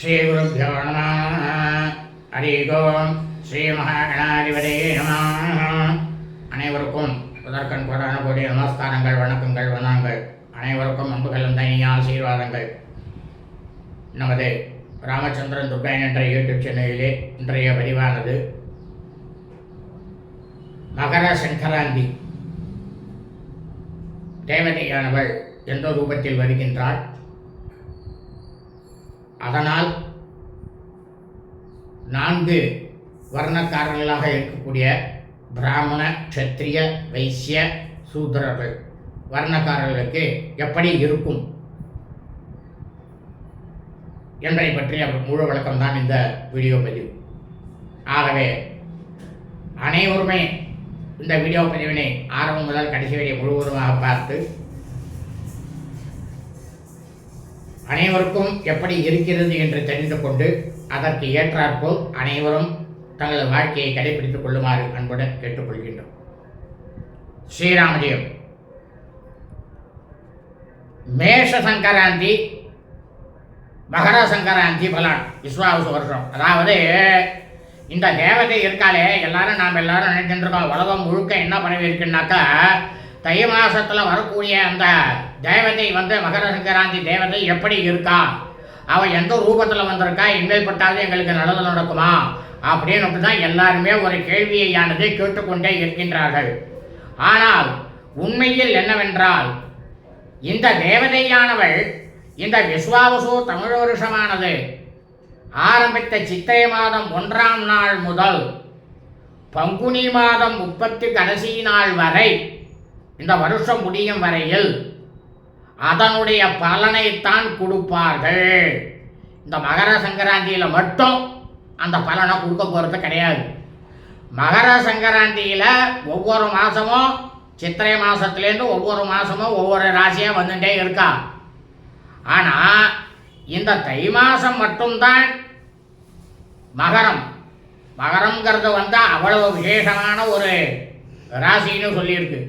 ஸ்ரீகுருப்போ நமः ஹரி ஓம் ஸ்ரீ மகாகணாதிபதே நமः. அனைவருக்கும் முதற்கண் கோடான கோடி நமஸ்காரங்கள் வணக்கங்கள் வணக்கங்கள் அனைவருக்கும் அன்புகள் தனியா ஆசீர்வாதங்கள். நமது ராமச்சந்திரன் துர்காயன் என்ற யூடியூப் சேனலிலே இன்றைய பதிவானது மகர சங்கராந்தி. தேவதையானவள் எந்த ரூபத்தில் வருகின்றாள்? அதனால் நான்கு வர்ணக்காரர்களாக இருக்கக்கூடிய பிராமண க்ஷத்ரிய வைசிய சூத்திரர்கள் வர்ணக்காரர்களுக்கு எப்படி இருக்கும்? என்பதை பற்றிய முழு விளக்கம்தான் இந்த வீடியோ பதிவு. ஆகவே அனைவருமே இந்த வீடியோ பதிவினை ஆரம்பம் முதல் கடைசி வரை முழுவதுமாக பார்த்து அனைவருக்கும் எப்படி இருக்கிறது என்று தெரிந்து கொண்டு அதற்கு ஏற்றாற்போல் அனைவரும் தங்களது வாழ்க்கையை கடைபிடித்துக் கொள்ளுமாறு அன்புடன் கேட்டுக்கொள்கின்றோம். ஸ்ரீராமஜெயம். மேஷ சங்கராந்தி மகர சங்கராந்தி பலான். விஸ்வாவசு வருஷம். அதாவது இந்த தேவதை இருக்காளே எல்லாரும் நாம் எல்லாரும் நினைச்சுட்டு உலகம் முழுக்க என்ன பண்ணி இருக்குன்னாக்கா தை மாசத்துல வரக்கூடிய அந்த தேவதை வந்து மகர சங்கராந்தி தேவதை எப்படி இருக்கா? அவ எந்த ரூபத்துல வந்திருக்கா? எங்கேப்பட்டாவது எங்களுக்கு நல்லது நடக்குமா? அப்படின்னு தான் எல்லாருமே ஒரு கேள்வியானதை கேட்டுக்கொண்டே இருக்கின்றார்கள். ஆனால் உண்மையில் என்னவென்றால் இந்த தேவதையானவள் இந்த விஸ்வாவசு தமிழ் வருஷமானது ஆரம்பித்த சித்திரை மாதம் ஒன்றாம் நாள் முதல் பங்குனி மாதம் முப்பத்தி கடைசி நாள் வரை இந்த வருஷம் முடியும் வரையில் அதனுடைய பலனைத்தான் கொடுப்பார்கள். இந்த மகர சங்கராந்தியில் மட்டும் அந்த பலனை கொடுக்க போகிறது கிடையாது. மகர சங்கராந்தியில் ஒவ்வொரு மாதமும் சித்திரை மாதத்துலேருந்து ஒவ்வொரு மாதமும் ஒவ்வொரு ராசியாக வந்துட்டே இருக்கா. ஆனால் இந்த தை மாதம் மட்டும்தான் மகரம். மகரங்கிறது வந்து அவ்வளவு விசேஷமான ஒரு ராசின்னு சொல்லியிருக்கு.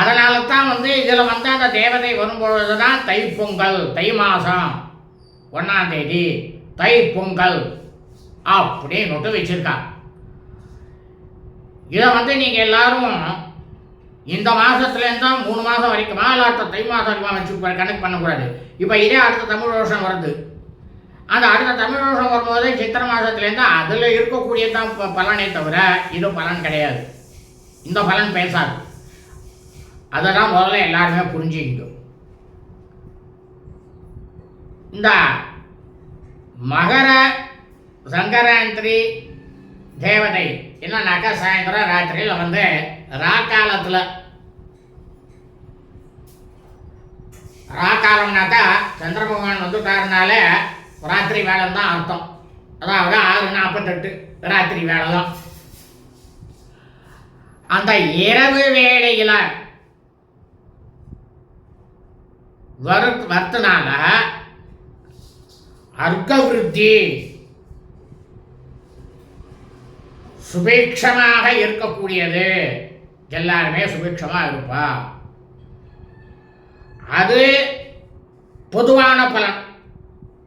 அதனால தான் வந்து இதில் வந்து அந்த தேவதை வரும்பொழுது தான் தைப்பொங்கல் தை மாதம் ஒன்றாம் தேதி தைப்பொங்கல் அப்படின்னு வச்சுருக்கா இதை வந்து நீங்கள் எல்லாரும் இந்த மாதத்துலேருந்து தான் மூணு மாதம் வரைக்குமா? இல்லை அடுத்த தை மாதம் வரைக்குமா வச்சு கணக்கு பண்ணக்கூடாது. இப்போ இதே அடுத்த தமிழ் வருஷம் வருது. அந்த அடுத்த தமிழ் வருஷம் வரும்போது சித்திரை மாதத்துலேருந்து அதில் இருக்கக்கூடிய தான் பலனே தவிர இது பலன் கிடையாது. இந்த பலன் பேசாது. அதை தான் முதல்ல எல்லாருமே புரிஞ்சுக்கிட்டோம். இந்த மகர சங்கராந்திரி தேவதை என்னன்னாக்கா சாயந்தரம் ராத்திரியில் வந்து ராக்காலத்தில். ராக்காலம்னாக்கா சந்திர பகவான் வந்துட்டாருனாலே ராத்திரி வேலை தான் அர்த்தம். அதாவது ஆறு நாற்பத்தெட்டு ராத்திரி வேலை தான் அந்த இரவு வேளையில் வரு வர்த்தனால அர்க்கவிருத்தி சுபீட்சமாக இருக்கக்கூடியது. எல்லாருமே சுபீட்சமாக இருப்பா. அது பொதுவான பலன்.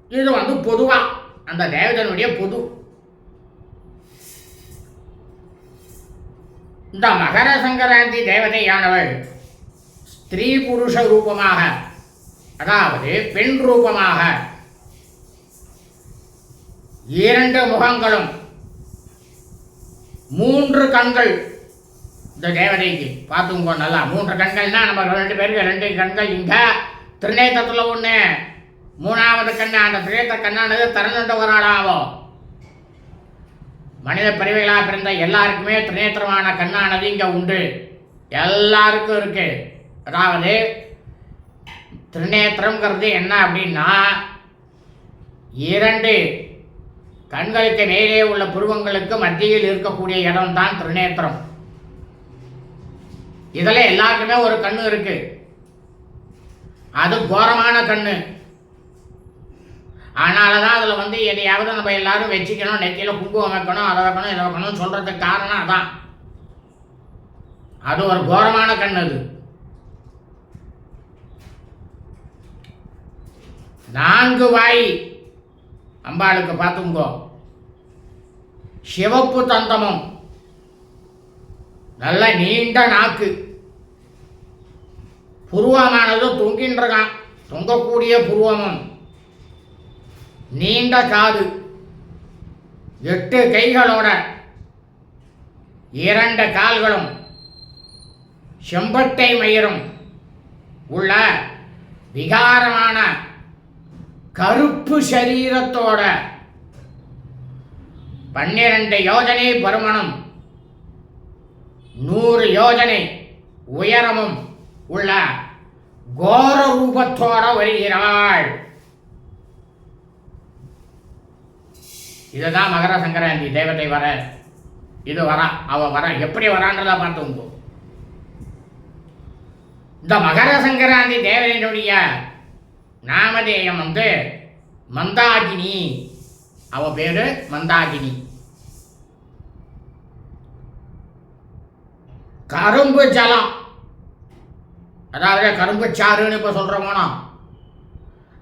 இது வந்து பொதுவாக அந்த தேவதனுடைய பொது. இந்த மகர சங்கராந்தி தேவதையானவள் ஸ்திரீ புருஷ ரூபமாக அதாவது பெண் ரூபமாக. இரண்டு முகங்களும். மூன்று கண்கள். இந்த தேவதைக்கு பார்த்துங்க நல்லா. மூன்று கண்கள்னா நம்ம ரெண்டு பேருக்கு ரெண்டு கண்கள். இங்க திருநேத்தத்தில் ஒண்ணு. மூணாவது கண்ணு அந்த திரேத்த கண்ணானது திறந்துட்டு மனித பிரிவுகளாக பிறந்த எல்லாருக்குமே திரிநேத்திரமான கண்ணானது இங்கே உண்டு. எல்லாருக்கும் இருக்கு. அதாவது திருநேத்திரம்ங்கிறது என்ன அப்படின்னா இரண்டு கண்களுக்கு மேலே உள்ள புருவங்களுக்கு மத்தியில் இருக்கக்கூடிய இடம் தான் திருநேத்திரம். இதில் எல்லாருக்குமே ஒரு கண்ணு இருக்கு. அது கோரமான கண்ணு. அதனால தான் அதில் வந்து எதையாவது நம்ம எல்லாரும் வச்சுக்கணும் நெத்தியில் குங்குமம் வைக்கணும் அதை வைக்கணும் இதை வைக்கணும்னு சொல்கிறதுக்கு காரணம் அதான். அது ஒரு கோரமான கண் அது. நான்கு வாய். அம்பாளுக்கு பார்த்துங்கோ. சிவப்பு தந்தமும். நல்ல நீண்ட நாக்கு. புருவமானது தொங்கின்றகான் தொங்கக்கூடிய புருவமும். நீண்ட காது. எட்டு கைகளோட. இரண்டு கால்களும். செம்பட்டை மயிரும். உள்ள விகாரமான கருப்பு சரீரத்தோட பன்னிரண்டு யோஜனை பருமனும் நூறு யோஜனை உயரமும் உள்ள கோர ரூபத்தோட வருகிறாள். இதுதான் மகர சங்கராந்தி தேவதை வர இது வரா அவ வர எப்படி வரான்றத பார்த்து இந்த மகர சங்கராந்தி தேவதையினுடைய நாமதேயம் வந்து மந்தாகினி. அவ பேரு மந்தாகினி. கரும்பு ஜலம். அதாவது கரும்பு சாறுன்னு இப்போ சொல்கிறோமோனா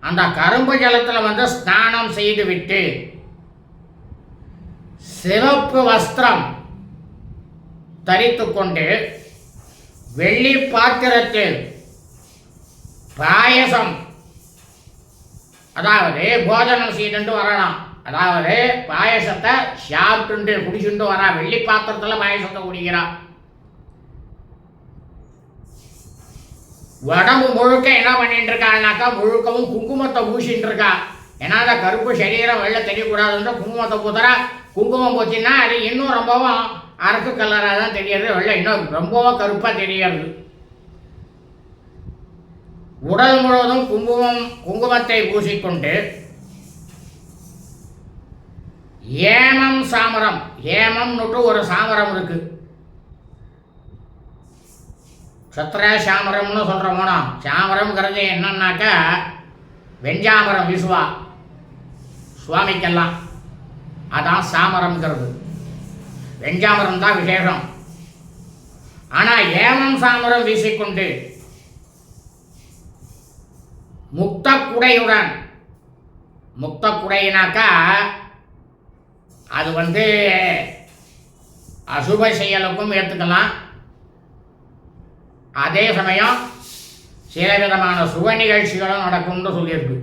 அந்த கரும்பு ஜலத்தில் வந்து ஸ்நானம் செய்து விட்டு சிவப்பு வஸ்திரம் தரித்து கொண்டு வெள்ளி பாத்திரத்தில் பாயசம் அதாவது போஜனம் செய்துண்டு வரலாம். அதாவது பாயசத்தை சாப்பிட்டுண்டு குடிச்சுட்டு வரா. வெள்ளி பாத்திரத்தில் பாயசத்தை குடிக்கிறான் உடம்பு முழுக்க என்ன பண்ணிட்டு இருக்காங்கனாக்கா முழுக்கவும் குங்குமத்தை பூசிட்டு இருக்கா ஏன்னா அந்த கருப்பு சரீரம் வெளில தெரியக்கூடாதுன்ற குங்குமத்தை பூத்துறா. குங்குமம் போச்சுன்னா அது இன்னும் ரொம்பவும் அரக்கு கலராக தான் தெரியறது வெள்ளை இன்னும் ரொம்பவும் கருப்பாக தெரியறது உடல் முழுவதும் குங்குமம் குங்குமத்தை பூசிக்கொண்டு ஏமம் சாமரம் ஏமம்னுட்டு ஒரு சாமரம் இருக்கு. சத்திர சாமரம்னு சொல்கிறோமோனா சாமரம்ங்கிறது என்னன்னாக்கா வெஞ்சாமரம் விசுவா. சுவாமிக்கெல்லாம். அதான் சாமரம்ங்கிறது. வெஞ்சாமரம் தான் விசேஷம். ஆனால் ஏமம் சாமரம் வீசிக்கொண்டு முக்த குடையுடன் முக்த குடையினாக்கா அது வந்து அசுப செயலுக்கும் ஏற்றுக்கலாம் அதே சமயம் சில விதமான சுப நிகழ்ச்சிகளும் நடக்கும்னு சொல்லியிருக்கு.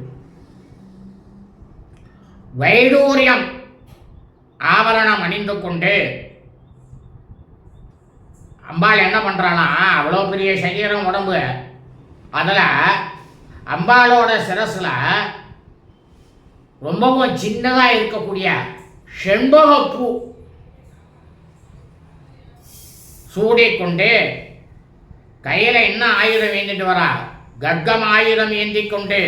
வைடூரியம் ஆபரணம் அணிந்து கொண்டு அம்பாள் என்ன பண்ணுறானா அவ்வளோ பெரிய சரீரம் உடம்பு. அதில் அம்பாளோட சிரசில் ரொம்பவும் சின்னதாக இருக்கக்கூடிய செண்பகப்பூ சூடிக்கொண்டு கையில் என்ன ஆயுதம் ஏந்திட்டு வரா? கர்க்கம் ஆயுதம் ஏந்தி கொண்டு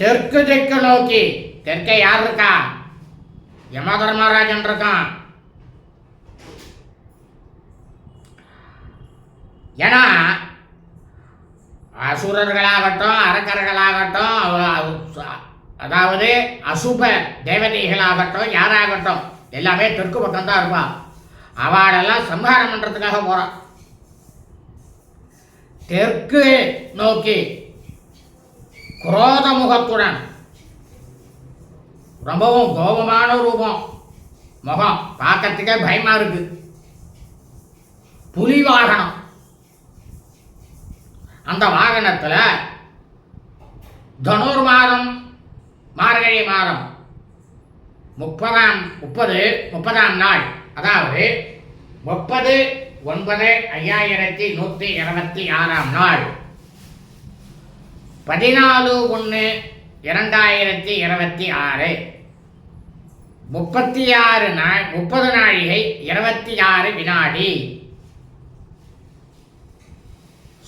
தெற்கு தெற்கு நோக்கி. தெற்கே யார் இருக்கா? யம தர்மராஜன் இருக்கான். ஏன்னா அசுரர்களாகட்டும் அரக்கர்களாகட்டும் அவ- அதாவது அசுப தேவதைகளாகட்டும் யாராகட்டும் எல்லாமே தெற்கு பக்கம் தான் இருப்பான் அவளெல்லாம் சம்ஹாரம் பண்ணுறதுக்காக போகிறான் தெற்கு நோக்கி குரோத முகத்துடன் ரொம்பவும் கோபமான ரூபம் முகம் பார்க்கறதுக்கே பயமாக இருக்குது புலி வாகனம் அந்த வாகனத்தில் தனுர் மாதம் மார்கழி மாதம் முப்பதாம் முப்பது முப்பதாம் நாள். அதாவது முப்பது ஒன்பது ஐயாயிரத்தி நூற்றி இருபத்தி ஆறாம் நாள். பதினாலு ஒன்று இரண்டாயிரத்தி இருபத்தி ஆறு. முப்பத்தி ஆறு நாள் முப்பது நாழிகை இருபத்தி ஆறு வினாடி.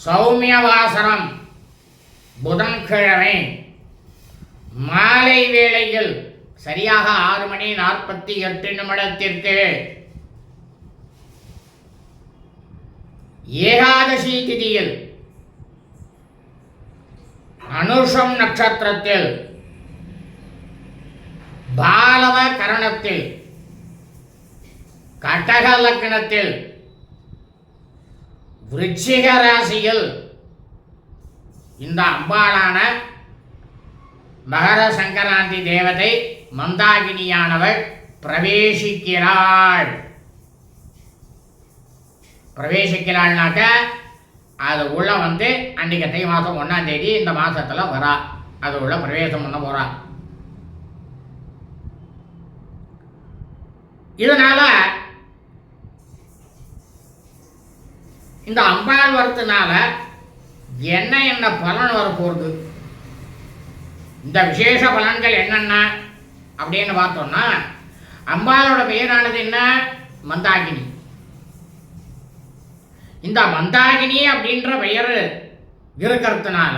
சௌமியவாசனம். புதன்கிழமை. மாலை வேளையில் சரியாக ஆறு மணி நாற்பத்தி எட்டு நிமிடத்திற்கு. ஏகாதசி திதியில் அனுஷம் நட்சத்திரத்தில் பாலவ கரணத்தில் கடக லக்னத்தில் விருச்சிக ராசியில் இந்த அம்பாளான மகர சங்கராந்தி தேவதை மந்தாகினியானவள் பிரவேசிக்கிறாள். பிரவேசிக்கிறாள்னாக்க அது உள்ள வந்து அன்றைக்கு தை மாதம் ஒன்றாம் தேதி இந்த மாதத்தில் வரா. அது உள்ள பிரவேசம் பண்ண போறா. இதனால இந்த அம்பாள் வரத்துனால என்ன என்ன பலன் வரப்போகுது இந்த விசேஷ பலன்கள் என்னென்ன அப்படின்னு பார்த்தோம்னா அம்பாளோட பெயரானது என்ன? மந்தாகினி. இந்த மந்தாகினி அப்படின்ற பெயர் இருக்கிறதுனால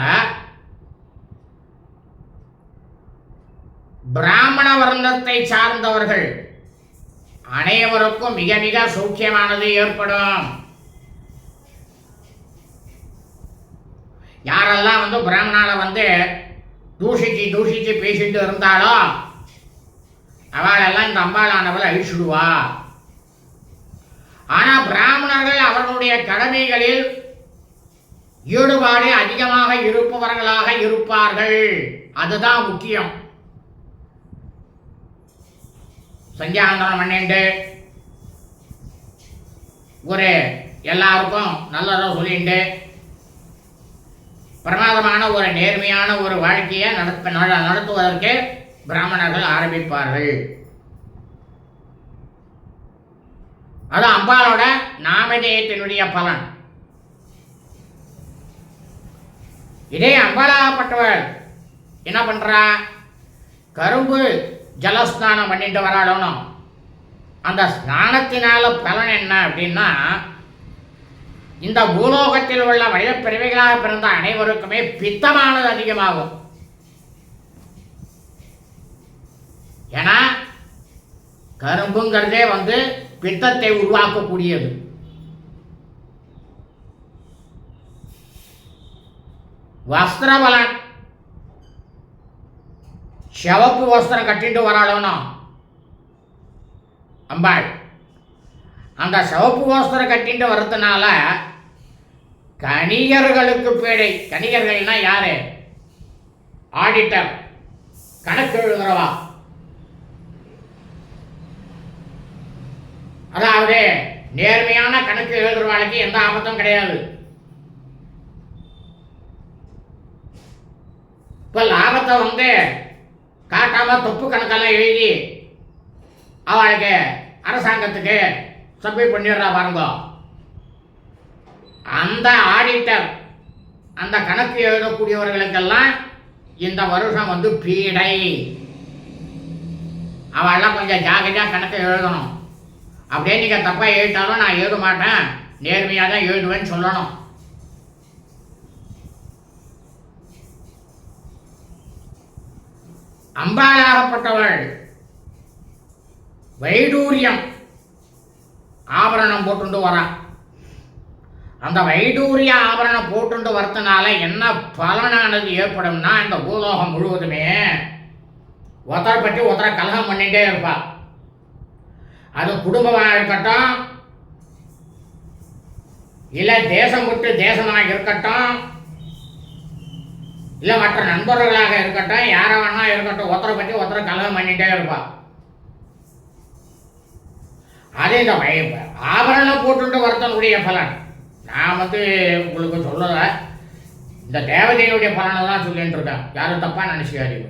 பிராமண வர்ணத்தை சார்ந்தவர்கள் அனைவருக்கும் மிக மிக சௌக்கியமானது ஏற்படும். யாரெல்லாம் வந்து பிராமணால வந்து தூஷிச்சு தூஷிச்சு பேசிட்டு இருந்தாலோ அவளெல்லாம் இந்த அம்பாளானவள் அழிச்சுடுவா. ஆனா பிராமணர்கள் அவர்களுடைய கடமைகளில் ஈடுபாடு அதிகமாக இருப்பவர்களாக இருப்பார்கள். அதுதான் முக்கியம். சந்தியாந்தனம் பண்ணிட்டு ஒரு எல்லாருக்கும் நல்லதாக சொல்லிட்டு பிரமாதமான ஒரு நேர்மையான ஒரு வாழ்க்கையை நடத்த நட- நடத்துவதற்கு பிராமணர்கள் ஆரம்பிப்பார்கள். அது அம்பாலோட நாமதேயத்தினுடைய பலன். இதே அம்பாளாகப்பட்டவள் என்ன பண்றா? கரும்பு ஜலஸ்நானம் பண்ணிட்டு வராளணும் அந்த ஸ்நானத்தினால பலன் என்ன அப்படின்னா இந்த பூலோகத்தில் உள்ள மனித பிறவிகளாக பிறந்த அனைவருக்குமே பித்தமானது அதிகமாகும். ஏன்னா கரும்புங்கிறதே வந்து பித்தத்தை உருவாக்கக்கூடியது. வஸ்திரபலன். சிவப்பு வஸ்திரம் கட்டிட்டு வராளோனோ? அம்பாள். அந்த சிவப்பு வஸ்திரம் கட்டிட்டு வர்றதுனால கணிகர்களுக்கு பேடை. கணிகர்கள்னா யாரு? ஆடிட்டர். கணக்கு எழுதுறவா. அதாவது நேர்மையான கணக்கு எழுதுறவாளுக்கு எந்த ஆபத்தும் கிடையாது. இப்ப லாபத்தை வந்து காட்டாம தொப்பு கணக்கெல்லாம் எழுதி அவளுக்கு அரசாங்கத்துக்கு சப்மிட் பண்ணிடுறா பாருங்க. அந்த ஆடிட்டர் அந்த கணக்கு எழுதக்கூடியவர்களுக்கெல்லாம் இந்த வருஷம் வந்து பீடை. அவெல்லாம் கொஞ்சம் ஜாகிரதையாக கணக்கு எழுதணும். அப்படியே நீங்கள் தப்பாக எழுதிட்டாலும் நான் எழுத மாட்டேன். நேர்மையாக தான் எழுதுவேன்னு சொல்லணும். அம்பாலாகப்பட்டவள் வைடூரியம் ஆபரணம் போட்டுண்டு வரான். அந்த வைடூரிய ஆபரணம் போட்டுண்டு வரதுனால என்ன பலனானது ஏற்படும்னா இந்த பூலோகம் முழுவதுமே? ஒருத்தரை பற்றி ஒருத்தரை கலகம் பண்ணிகிட்டே இருப்பா. அது குடும்பமாக இருக்கட்டும் இல்லை தேசம் விட்டு தேசமாக இருக்கட்டும் இல்லை மற்ற நண்பர்களாக இருக்கட்டும் யாரை வேணா இருக்கட்டும் ஒருத்தரை பற்றி ஒருத்தரை கலகம் பண்ணிகிட்டே இருப்பா. அதே இந்த வய- ஆபரணம் போட்டுட்டு வரத்தனுடைய பலன். நான் வந்து உங்களுக்கு சொல்லலை இந்த தேவதையினுடைய பலனை தான் சொல்லிட்டு இருக்கேன் யாரும் தப்பா நினைச்சுக்காதீங்க.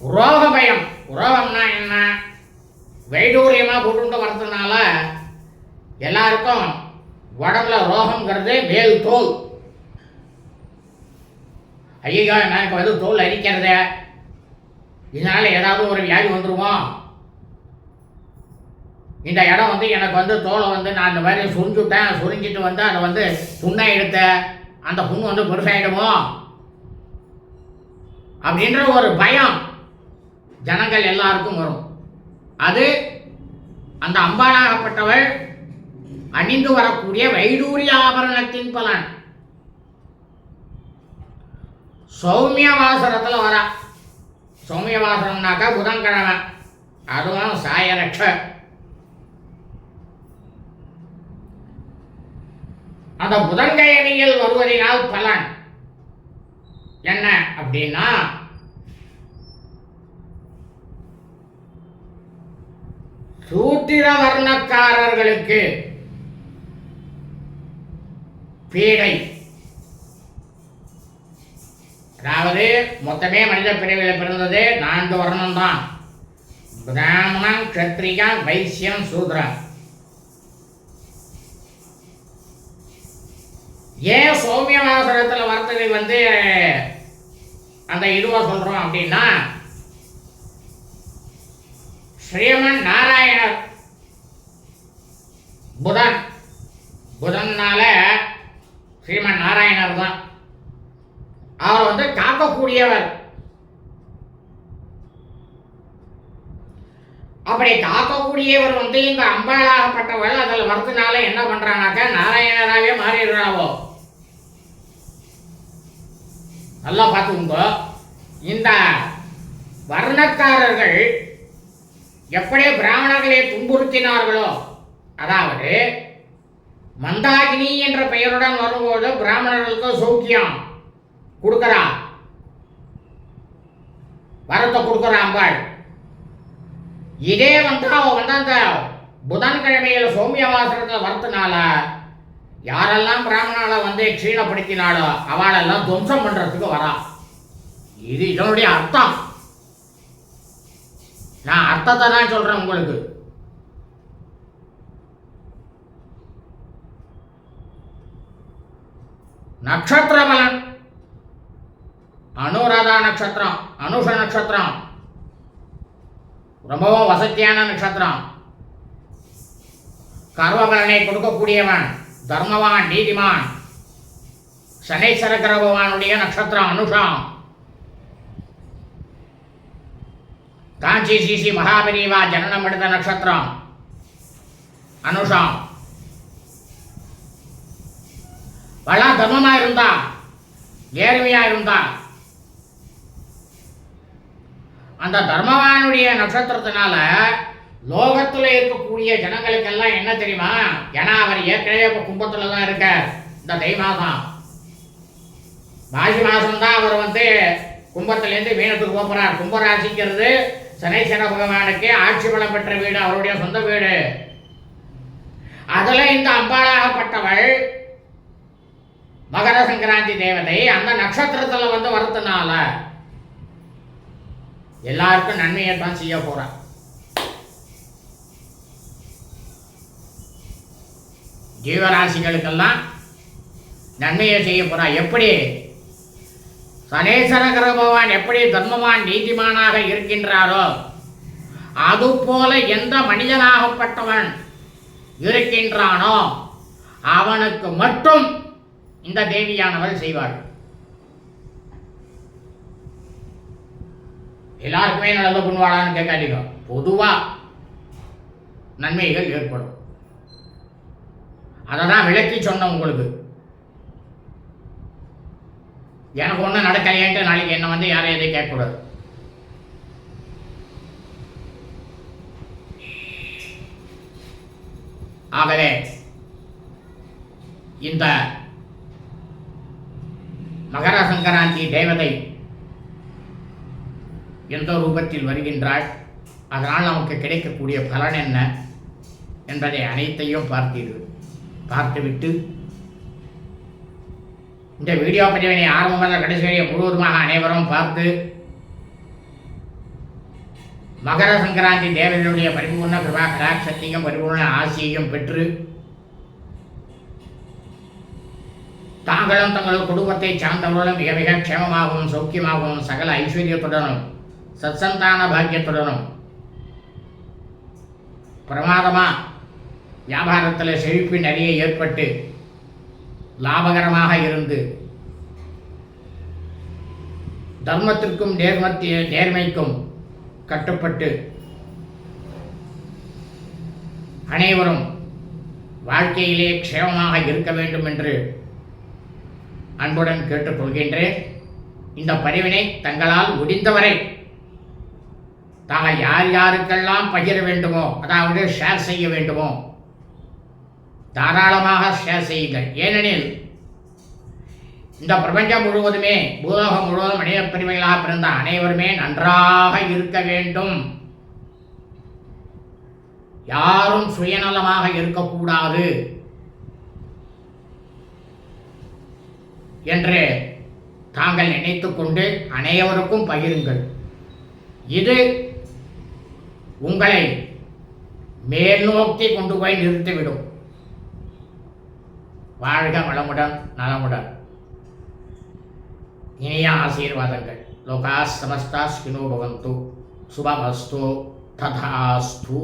உரோக பயம். உரோகம்னா என்ன? வைடூரியமாக போட்டுட்டு வரதுனால எல்லாருக்கும் உடம்புல ரோகம்ங்கிறது மேல் தோல். ஐயோ எனக்கு வந்து தோல் அரிக்கிறதே. இதனால ஏதாவது ஒரு வியாதி வந்துருமோ? இந்த இடம் வந்து எனக்கு வந்து தோலை வந்து நான் இந்த மாதிரி சுரிஞ்சுட்டேன் சுரிஞ்சிட்டு வந்து அதை வந்து புண்ணை எடுத்த அந்த புண்ணு வந்து பெருசாகிடுமோ அப்படின்ற ஒரு பயம் ஜனங்கள் எல்லாருக்கும் வரும். அது அந்த அம்பாளாகப்பட்டவள் அணிந்து வரக்கூடிய வைடூரிய ஆபரணத்தின் பலன். சௌமிய வாசரத்தில் வரா. சௌமிய வாசரம்னாக்கா புதன்கிழமை. அதுவும் சாயரட்ச. அந்த புதன்கிழமையில் வருவதனால் பலன். என்ன அப்படின்னா சூத்திர வர்ணக்காரர்களுக்கு பீடை. அதாவது மொத்தமே மனித பிரிவில் பிறந்தது நான்கு வர்ணம் தான் பிராமணன் க்ஷத்ரியா வைசியம் சூத்ரன். ஏன் சௌமியவாசனத்தில் வர்த்ததை வந்து அந்த இதுவாக சொல்கிறோம் அப்படின்னா ஸ்ரீமன் நாராயணர் புதன். புதன்னால ஸ்ரீமன் நாராயணர் தான். அவர் வந்து காக்கக்கூடியவர். அப்படி காக்கக்கூடியவர் வந்து இந்த அம்பாளாகப்பட்டவள் அதில் வரதுனால என்ன பண்ணுறானாக்கா நாராயணராகவே மாறிடுறாவோ. நல்லா பார்த்துக்கோங்க. இந்த வர்ணக்காரர்கள் எப்படி பிராமணர்களை துன்புறுத்தினார்களோ அதாவது மந்தாகினி என்ற பெயருடன் வரும்போது பிராமணர்களுக்கு சௌக்கியம் கொடுக்குறான். வரத்தை கொடுக்கறா அம்பாள் இதே வந்து அவன் வந்து அந்த புதன்கிழமையில் சௌமியவாசனத்தில் வரத்துனால யாரெல்லாம் பிராமணால வந்து க்ஷீணப்படுத்தினாலோ அவளெல்லாம் துவம்சம் பண்றதுக்கு வரா. இது இதனுடைய அர்த்தம். நான் அர்த்தத்தை தான் சொல்றேன் உங்களுக்கு. நட்சத்திர பலன் அனுராதா நட்சத்திரம் அனுஷ நட்சத்திரம். ரொம்பவும் வசதியான நட்சத்திரம். கர்மபலனை கொடுக்கக்கூடியவன். தர்மவான் நீதிமான். சனேஸ்வரகர பகவானுடைய நட்சத்திரம் அனுஷம் காஞ்சி சிசி மகாபெரிவா ஜனனம் எடுத்த நட்சத்திரம். அனுஷம் பல தர்மமா இருந்தா நேர்மையா இருந்தா. அந்த தர்மவானுடைய நட்சத்திரத்தினால லோகத்துல இருக்கக்கூடிய ஜனங்களுக்கெல்லாம் என்ன தெரியுமா? ஏன்னா அவர் ஏற்கனவே இப்போ கும்பத்துல தான் இருக்கார். இந்த தை மாதம். மாசி மாதம் தான் அவர் வந்து கும்பத்திலேருந்து மீனத்துக்கு போகிறார் கும்பராசிங்கிறது சனீஸ்வர பகவானுக்கு ஆட்சி பலம் பெற்ற வீடு அவருடைய சொந்த வீடு. அதுல இந்த அம்பாளாகப்பட்டவள் மகர சங்கராந்தி தேவதை அந்த நட்சத்திரத்துல வந்து வரத்துனால எல்லாருக்கும் நன்மையை தான் செய்ய போகிறான் ஜீவராசிகளுக்கெல்லாம் நன்மையை செய்ய போறா எப்படி? சனேஸ்வர பகவான் எப்படி தர்மவான் நீதிமானாக இருக்கின்றாரோ அதுபோல எந்த மனிதனாகப்பட்டவன் இருக்கின்றானோ அவனுக்கு மட்டும் இந்த தேவியானவள் செய்வாள் எல்லாருக்குமே நல்லது பண்ணுவாளான்னு கேட்காதீங்க. பொதுவாக நன்மைகள் ஏற்படும். அதை தான் விளக்கி சொன்னேன் உங்களுக்கு. எனக்கு ஒன்றும் நடக்கலையேன்ட்டு நாளைக்கு என்ன வந்து யாரும் எதையும் கேட்கக்கூடாது. ஆகவே இந்த மகர சங்கராந்தி தேவதை எந்த ரூபத்தில் வருகின்றாள்? அதனால் நமக்கு கிடைக்கக்கூடிய பலன் என்ன? என்பதை அனைத்தையும் பார்த்தீர்கள் பார்த்துவிட்டு இந்த வீடியோ பதிவினை ஆரம்பம் முதல் கடைசி வரை முழுவதுமாக அனைவரும் பார்த்து மகர சங்கராந்தி தேவர்களுடைய பரிபூர்ண கிருபா கடாட்சத்தையும் பரிபூர்ண ஆசியையும் பெற்று தாங்களும் தங்கள் குடும்பத்தை சார்ந்தவர்களும் மிக மிக க்ஷேமமாகவும் சௌக்கியமாகவும் சகல ஐஸ்வர்யத்துடனும் சத்சந்தான பாக்கியத்துடனும் பிரமாதமாக வியாபாரத்தில் செழிப்பு நிறைய ஏற்பட்டு லாபகரமாக இருந்து தர்மத்திற்கும் நேர்மத்திய நேர்மைக்கும் கட்டுப்பட்டு அனைவரும் வாழ்க்கையிலே க்ஷேமமாக இருக்க வேண்டும் என்று அன்புடன் கேட்டுக்கொள்கின்றேன். இந்த பதிவினை தங்களால் முடிந்தவரை தாங்கள் யார் யாருக்கெல்லாம் பகிர வேண்டுமோ அதாவது ஷேர் செய்ய வேண்டுமோ தாராளமாக ஷேர் செய்யுங்கள். ஏனெனில் இந்த பிரபஞ்சம் முழுவதுமே பூலோகம் முழுவதும் மனித பிரிவுகளாக பிறந்த அனைவருமே நன்றாக இருக்க வேண்டும். யாரும் சுயநலமாக இருக்கக்கூடாது என்று தாங்கள் நினைத்துக்கொண்டு அனைவருக்கும் பகிருங்கள். இது உங்களை மேல் நோக்கி கொண்டு போய் நிறுத்திவிடும். வாழ்க வளமுடன் நலமுடன். இனிய ஆசீர்வாதங்கள். லோகா சமஸ்தா ஸ்கினோ பவந்து. சுபமஸ்து. ததாஸ்து.